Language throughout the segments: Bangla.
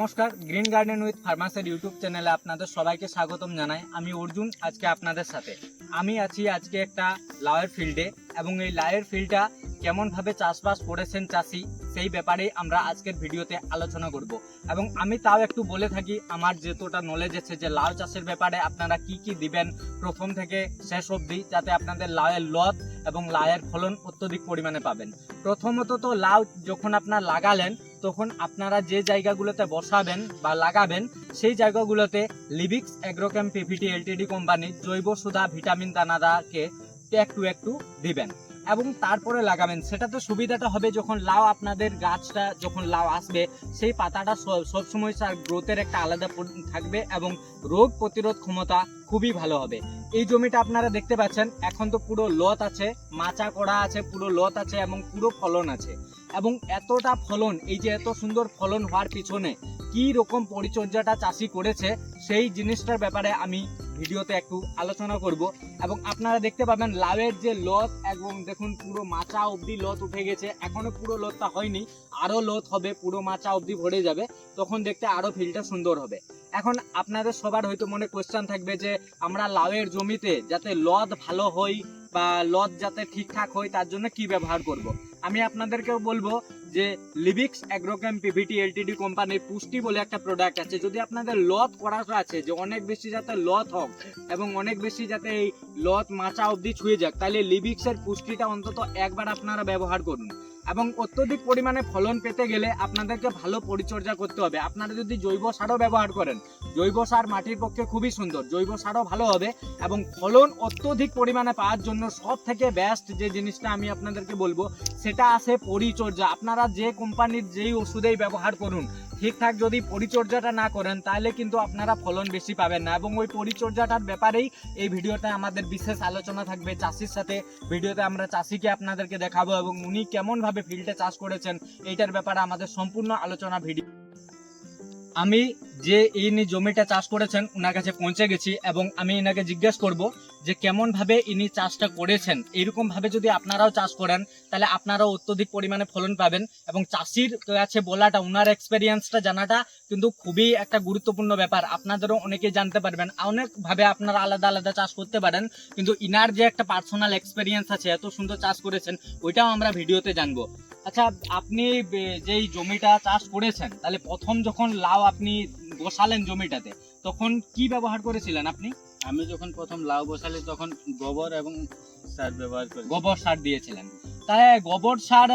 নমস্কার গ্রিন গার্ডেন উইথ ফার্মাসের ইউটিউব চ্যানেলে আপনাদের সবাইকে স্বাগতম জানাই। আমি অর্জুন, আজকে আপনাদের সাথে। আমি আছি আজকে একটা লাউয়ের ফিল্ডে এবং এই লাউয়ের ফিল্ডটা কেমনভাবে চাষবাস করেছেন চাষি, সেই ব্যাপারে আমরা আজকের ভিডিওতে আলোচনা করব। এবং আমি তাও একটু বলে থাকি, আমার যেতটা নলেজ আছে যে লাউ চাষের ব্যাপারে আপনারা কি কি দিবেন প্রথম থেকে শেষ অবধি, যাতে আপনাদের লাউয়ের লত এবং লাউয়ের ফলন অত্যধিক পরিমাণে পাবেন। প্রথমত তো লাউ যখন আপনার লাগালেন তখন আপনারা যে জায়গাগুলোতে বসাবেন বা লাগাবেন, সেই জায়গাগুলোতে লিবিক্স অ্যাগ্রোকেম পিভিটি এলটিডি কোম্পানির জৈব সুধা ভিটামিন দানাদারকে একটু একটু দিবেন এবং তারপরে লাগাবেন। সেটাতে সুবিধাটা হবে যখন লাউ আপনাদের গাছটা যখন লাউ আসবে, সেই পাতাটা সবসময় তার গ্রোথের একটা আলাদা থাকবে এবং রোগ প্রতিরোধ ক্ষমতা খুবই ভালো হবে। এই জমিটা আপনারা দেখতে পাচ্ছেন, এখন তো পুরো লত আছে, মাচা করা আছে, পুরো লত আছে এবং পুরো ফলন আছে। এবং এতটা ফলন, এই যে এত সুন্দর ফলন হওয়ার পিছনে কি রকম পরিচর্যাটা চাষি করেছে, সেই জিনিসটার ব্যাপারে আমি ভিডিওতে একটু আলোচনা করব। এবং আপনারা দেখতে পাবেন, লাউয়ের যে লত এবং দেখুন পুরো মাচা অবধি লত উঠে গেছে। এখনও পুরো লতটা হয়নি আরও লত হবে, পুরো মাচা অবধি ভরে যাবে। তখন দেখতে আরও ফিলটা সুন্দর হবে। এখন আপনাদের সবার হয়তো মনে কোশ্চেন থাকবে যে, আমরা লাউয়ের জমিতে যাতে লত ভালো হয় বা লত যাতে ঠিকঠাক হয় তার জন্য কি ব্যবহার করব। আমি আপনাদেরকে বলব যে লিবিক্স অ্যাগ্রোকেম পিভিটি এলটিডি কোম্পানির পুষ্টি বলে একটা প্রোডাক্ট আছে যদি আপনাদের লত করা আছে যে, অনেক বেশি যাতে লত হোক এবং অনেক বেশি যাতে এই লত মাচা অবধি ছুঁয়ে যাক, তাহলে লিবিক্সের পুষ্টিটা অন্তত একবার আপনারা ব্যবহার করুন এবং অত্যধিক পরিমাণে ফলন পেতে গেলে আপনাদেরকে ভালো পরিচর্যা করতে হবে। আপনারা যদি জৈব সারও ব্যবহার করেন, জৈব সার মাটির পক্ষে খুবই সুন্দর, জৈব সারও ভালো হবে এবং ফলন অত্যধিক পরিমাণে পাওয়ার জন্য সব থেকে বেস্ট যে জিনিসটা আমি আপনাদেরকে বলব, সেটা আছে পরিচর্যা। আপনারা যে কোম্পানির যেই ওষুধেই ব্যবহার করুন ঠিকঠাক যদি পরিচর্যাটা না করেন, তাহলে কিন্তু আপনারা ফলন বেশি পাবেন না। এবং ওই পরিচর্যাটার ব্যাপারেই এই ভিডিওতে আমাদের বিশেষ আলোচনা থাকবে চাষির সাথে। ভিডিওতে আমরা চাষিকে আপনাদেরকে দেখাবো এবং উনি কেমনভাবে ফিল্ডে চাষ করেছেন, এইটার ব্যাপারে আমাদের সম্পূর্ণ আলোচনা ভিডিও। আমি যে ইনি জমিটা চাষ করেছেন ওনার কাছে পৌঁছে গেছি এবং আমি এনাকে জিজ্ঞেস করব যে কেমন ভাবে ইনি চাষটা করেছেন, এরকম ভাবে যদি আপনারাও চাষ করেন, তাহলে আপনারাও অত্যধিক পরিমাণে ফলন পাবেন এবং চাষির কাছে বলাটা ওনার এক্সপেরিয়েন্সটা জানাটা কিন্তু খুবই একটা গুরুত্বপূর্ণ ব্যাপার। আপনাদেরও অনেকে জানতে পারবেন, অনেক ভাবে আপনারা আলাদা আলাদা চাষ করতে পারেন, কিন্তু ইনার যে একটা পার্সোনাল এক্সপেরিয়েন্স আছে, এত সুন্দর চাষ করেছেন, ওইটাও আমরা ভিডিওতে জানব। আচ্ছা আপনি যেই জমিটা চাষ করেছেন, তাহলে প্রথম যখন লাউ আপনি বসালেন জমিটাতে, তখন কি ব্যবহার করেছিলেন আপনি? আমি যখন প্রথম লাউ বসালি তখন গোবর এবং সার ব্যবহার করি। গোবর সার দিয়েছিলেন। তাহলে গোবর সার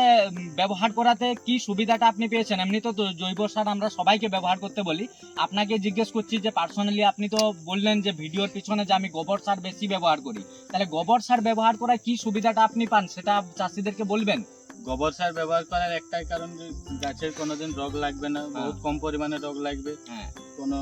ব্যবহার করাতে কি সুবিধাটা আপনি পেয়েছেন? এমনি তো জৈব সার আমরা সবাইকে ব্যবহার করতে বলি। আপনাকে জিজ্ঞেস করছি যে পার্সোনালি আপনি তো বললেন যে ভিডিওর পিছনে যে আমি গোবর সার বেশি ব্যবহার করি। তাহলে গোবর সার ব্যবহার করায় কি সুবিধাটা আপনি পান? সেটা চাষিদেরকে বলবেন। গোবর সার ব্যবহার করার একটাই কারণ যে গাছের কোনোদিন রোগ লাগবে না বহুত কম পরিমাণে রোগ লাগবে। হ্যাঁ। কোনো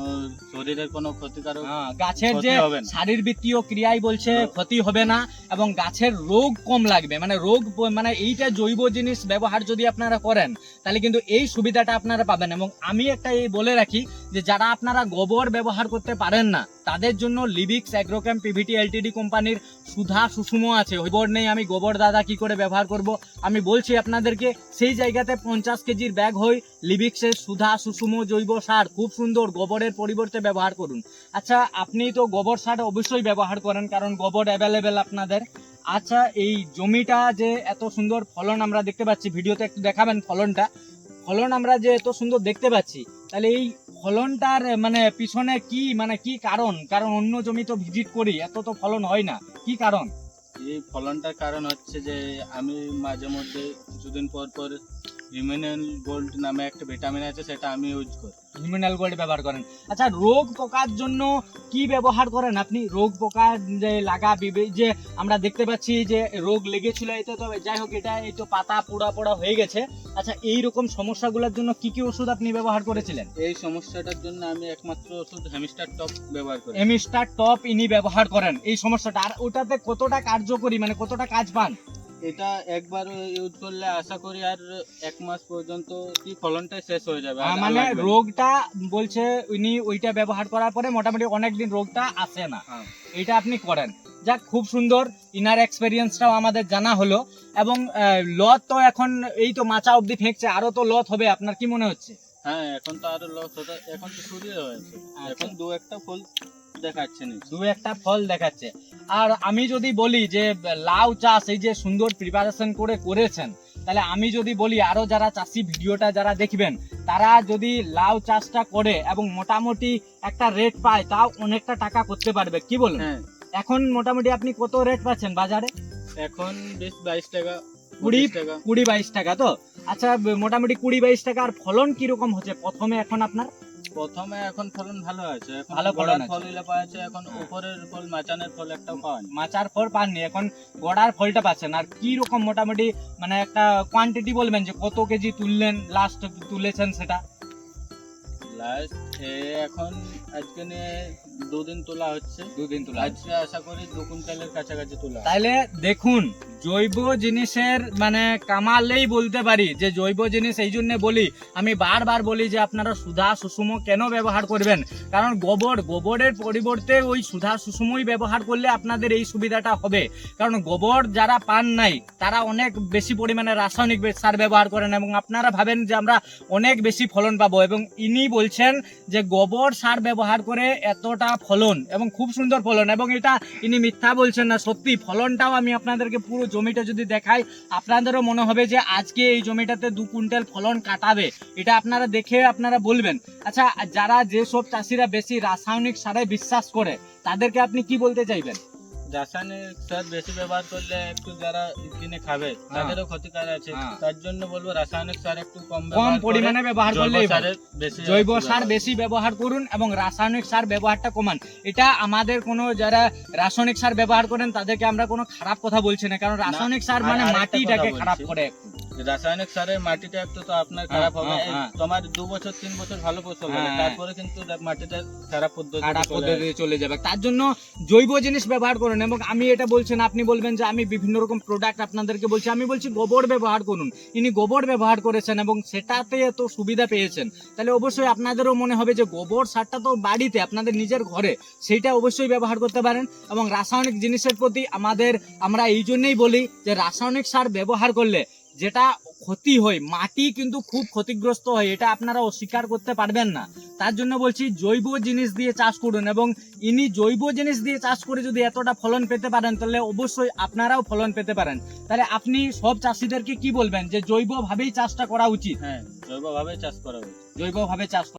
শরীরের কোনো ক্ষতিকারক হ্যাঁ, গাছের যে শারীরবৃত্তীয় ক্রিয়াই বলছে ক্ষতি হবে না এবং গাছের রোগ কম লাগবে। মানে রোগ মানে এইটা জৈব জিনিস ব্যবহার যদি আপনারা করেন তাহলে কিন্তু এই সুবিধাটা আপনারা পাবেন। এবং আমি একটা এই বলে রাখি যে যারা আপনারা গোবর ব্যবহার করতে পারেন না তাদের জন্য লিবিক্স অ্যাগ্রোক্যাম পিভিটি এলটিডি কোম্পানির সুধা সুষুম আছে। গোবর নেই, আমি গোবর দাদা কি করে ব্যবহার করব? আমি বলছি আপনাদেরকে, সেই জায়গাতে পঞ্চাশ কেজির ব্যাগ হই লিবিক্সের সুধা সুষুম জৈব সার, খুব সুন্দর গোবরের পরিবর্তে ব্যবহার করুন। আচ্ছা আপনি তো গোবর সার অবশ্যই ব্যবহার করেন, কারণ গোবর অ্যাভেলেবেল আপনাদের। আচ্ছা এই জমিটা যে এত সুন্দর ফলন আমরা দেখতে পাচ্ছি, ভিডিওতে একটু দেখাবেন ফলনটা। ফলন আমরা যে এত সুন্দর দেখতে পাচ্ছি, তাহলে এই ফলনটার মানে পিছনে কি মানে কি কারণ? কারণ অন্য জমি তো ভিজিট করি, এত তো ফলন হয় না। কি কারণ? এই ফলনটার কারণ হচ্ছে যে, আমি মাঝে মধ্যে কিছুদিন পর পর হিউম্যান গোল্ড নামে একটা ভিটামিন আছে, সেটা আমি ইউজ করি। হিউম্যানাল গোল্ড ব্যবহার করেন। আচ্ছা রোগ পোকার জন্য কি ব্যবহার করেন আপনি? রোগ পোকা যে লাগা যে আমরা দেখতে পাচ্ছি যে রোগ লেগেছিল এতে তো যাই হোক এটা এই তো পাতা পোড়া পোড়া হয়ে গেছে। আচ্ছা এই রকম সমস্যাগুলোর জন্য কি কি ওষুধ আপনি ব্যবহার করেছিলেন? এই সমস্যাটার জন্য আমি একমাত্র ওষুধ হ্যামস্টার টপ ব্যবহার করি। এমিস্টার টপ ইনি ব্যবহার করেন। এই সমস্যাটা আর ওটাতে কতটা কার্যকরী মানে কতটা কাজ পান? এটা একবার ইউজ করলে আশা করি আর এক মাস পর্যন্ত কি ফলনটা শেষ হয়ে যাবে মানে রোগটা বলছে উনি ওইটা ব্যবহার করার পরে মোটামুটি অনেকদিন রোগটা আসে না। হ্যাঁ। এটা আপনি করেন। যাক খুব সুন্দর ইনার এক্সপেরিয়েন্সটাও আমাদের জানা হলো এবং লত তো এখন এই তো মাচা অবধি ফেঁকছে আরও তো লত হবে আপনার কি মনে হচ্ছে? হ্যাঁ এখন তো আরও লস হতে এখন তো শুরু হয়েছে। এখন দু একটা ফল দেখাচ্ছে নি দু একটা ফল দেখাচ্ছে। আর আমি যদি বলি যে লাউ চাষ এই যে সুন্দর প্রিপারেশন করে করেছেন তাহলে আমি যদি বলি আরও যারা চাষি ভিডিওটা যারা দেখবেন তারা যদি লাউ চাষটা করে এবং মোটামুটি একটা রেট পায় তাও অনেকটা টাকা করতে পারবে। কি বলুন? হ্যাঁ। এখন মোটামুটি আপনি কত রেট পাচ্ছেন বাজারে? এখন বিশ বাইশ টাকা কুড়ি কুড়ি বাইশ টাকা তো? আচ্ছা মোটামুটি কুড়ি বাইশ টাকা আর ফলন কীরকম হচ্ছে? প্রথমে এখন আপনার? প্রথমে এখন ফলন ভালো আছে এখন ভালো ফলন আছে। ফলগুলো পাওয়া যাচ্ছে এখন। উপরের ফল মাচানের ফল একটা পাওয়া যায় মাচার ফল পাননি এখন গোড়ার ফলটা পাচ্ছেন আর কি রকম মোটামুটি মানে একটা কোয়ান্টিটি বলবেন যে কত কেজি তুললেন লাস্ট তুলেছেন সেটা লাস্ট এখন আজকে নিয়ে দুদিন তোলা হচ্ছে। দুদিন তুলা আজকে আশা করি দু কুইন্টালের কাছাকাছি তোলা তাহলে দেখুন জৈব জিনিসের মানে কামালেই বলতে পারি যে জৈব জিনিস এই জন্য বলি আমি বারবার বলি যে আপনারা সুধা সুষম কেন ব্যবহার করবেন? কারণ গোবর গোবরের পরিবর্তে ওই সুধা সুষমই ব্যবহার করলে আপনাদের এই সুবিধাটা হবে। কারণ গোবর যারা পান নাই তারা অনেক বেশি পরিমাণে রাসায়নিক সার ব্যবহার করেন এবং আপনারা ভাবেন যে আমরা অনেক বেশি ফলন পাবো এবং ইনি বলছেন যে গোবর সার ব্যবহার করে এতটা ফলন এবং খুব সুন্দর ফলন, এবং এটা ইনি মিথ্যা বলছেন না, সত্যি। ফলনটাও আমি আপনাদেরকে পুরো জমিটা যদি দেখাই, আপনাদেরও মনে হবে যে আজকে এই জমিটাতে দু কুইন্টাল ফলন কাটাবে। এটা আপনারা দেখে আপনারা বলবেন। আচ্ছা যারা যেসব চাষিরা বেশি রাসায়নিক সারে বিশ্বাস করে, তাদেরকে আপনি কি বলতে চাইবেন? রাসায়নিক সার বেশি ব্যবহার করলে একটু যারা কিনে খাবে তাদেরও ক্ষতিকার আছে। হ্যাঁ। তার জন্য বলব রাসায়নিক সার একটু কম কম পরিমাণে ব্যবহার বেশি জৈব সার বেশি ব্যবহার করুন এবং রাসায়নিক সার ব্যবহারটা কমান। এটা আমাদের কোনো যারা রাসায়নিক সার ব্যবহার করেন তাদেরকে আমরা কোনো খারাপ কথা বলছি না। কারণ রাসায়নিক সার মানে মাটিটাকে খারাপ। করে। রাসায়নিক সারের মাটিটা একটু তো আপনার হ্যাঁ, খারাপ হবে। হ্যাঁ, হ্যাঁ। তোমার দু বছর তিন বছর ভালো ফসল হবে। তারপরে কিন্তু মাটিটা খারাপ পদ্ধতি খারাপ পদ্ধতিতে চলে যাবে। তার জন্য জৈব জিনিস ব্যবহার করুন এবং আমি এটা বলছি না আপনি বলবেন যে আমি বিভিন্ন রকম প্রোডাক্ট আপনাদেরকে বলছি আমি বলছি গোবর ব্যবহার করুন। ইনি গোবর ব্যবহার করেছেন এবং সেটাতে এত সুবিধা পেয়েছেন। তাহলে অবশ্যই আপনাদেরও মনে হবে যে গোবর সারটা তো বাড়িতে আপনাদের নিজের ঘরে সেইটা অবশ্যই ব্যবহার করতে পারেন এবং রাসায়নিক জিনিসের প্রতি আমাদের আমরা এই জন্যই বলি যে রাসায়নিক সার ব্যবহার করলে যেটা ক্ষতি হয় মাটি কিন্তু খুব ক্ষতিগ্রস্ত হয় এটা আপনারা অস্বীকার করতে পারবেন না। তার জন্য বলছি জৈব জিনিস দিয়ে চাষ করুন এবং ইনি জৈব জিনিস দিয়ে চাষ করে যদি এতটা ফলন পেতে পারেন তাহলে অবশ্যই আপনারাও ফলন পেতে পারেন। তাহলে আপনি সব চাষিদেরকে কি বলবেন? যে জৈবভাবেই চাষটা করা উচিত। হ্যাঁ জৈবভাবে চাষ করা উচিত। জৈবভাবে চাষ